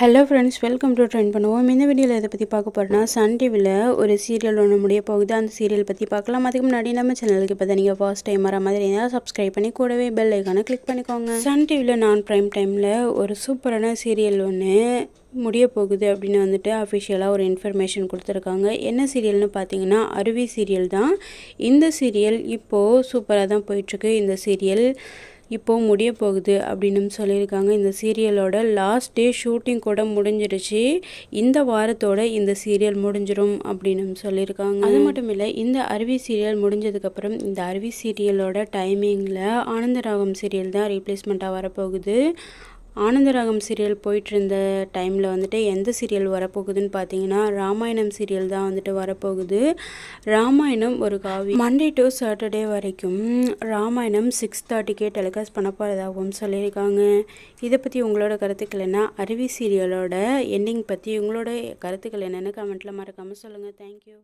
Hello friends welcome to trend பண்ணுவோம் இந்த வீடியோவில் இதை பற்றி பார்க்க போகிறோன்னா சன் டிவியில் ஒரு சீரியல் ஒன்று முடிய போகுது. அந்த சீரியல் பற்றி பார்க்கலாம். அதுக்கு முன்னாடி நம்ம சேனலுக்கு இப்போ தான் நீங்கள் ஃபர்ஸ்ட் டைம் வர மாதிரி இருந்தால் சப்ஸ்கிரைப் பண்ணி கூடவே பெல் ஐக்கானை கிளிக் பண்ணிக்கோங்க. சன் டிவியில் நான் ப்ரைம் டைமில் ஒரு சூப்பரான சீரியல் ஒன்று முடிய போகுது அப்படின்னு வந்துட்டு அஃபிஷியலாக ஒரு இன்ஃபர்மேஷன் கொடுத்துருக்காங்க. என்ன சீரியல்னு பார்த்தீங்கன்னா அருவி சீரியல் தான். இந்த சீரியல் இப்போது சூப்பராக தான் போயிட்டுருக்கு இந்த சீரியல் இப்போது முடிய போகுது அப்படின்னு சொல்லியிருக்காங்க. இந்த சீரியலோட லாஸ்ட் டே ஷூட்டிங் கூட முடிஞ்சிருச்சு. இந்த வாரத்தோட இந்த சீரியல் முடிஞ்சிடும் அப்படின்னு சொல்லியிருக்காங்க. அது மட்டும் இல்லை இந்த அருவி சீரியல் முடிஞ்சதுக்கப்புறம் இந்த அருவி சீரியலோட டைமிங்கில் ஆனந்தராகம் சீரியல் தான் ரீப்ளேஸ்மெண்ட்டாக வரப்போகுது. ஆனந்தராகம் சீரியல் போயிட்டுருந்த டைமில் வந்துட்டு எந்த சீரியல் வரப்போகுதுன்னு பார்த்தீங்கன்னா ராமாயணம் சீரியல் தான் வந்துட்டு வரப்போகுது. ராமாயணம் ஒரு காவி. மண்டே டு சாட்டர்டே வரைக்கும் ராமாயணம் சிக்ஸ் தேர்ட்டிக்கே டெலிகாஸ்ட் பண்ண போகிறதாகவும் சொல்லியிருக்காங்க. இதை பற்றி உங்களோட கருத்துக்கள் என்ன? அருவி சீரியலோட எண்டிங் பற்றி உங்களோட கருத்துக்கள் என்னென்னு கமெண்ட்டில் மறக்காமல் சொல்லுங்கள் தேங்க்யூ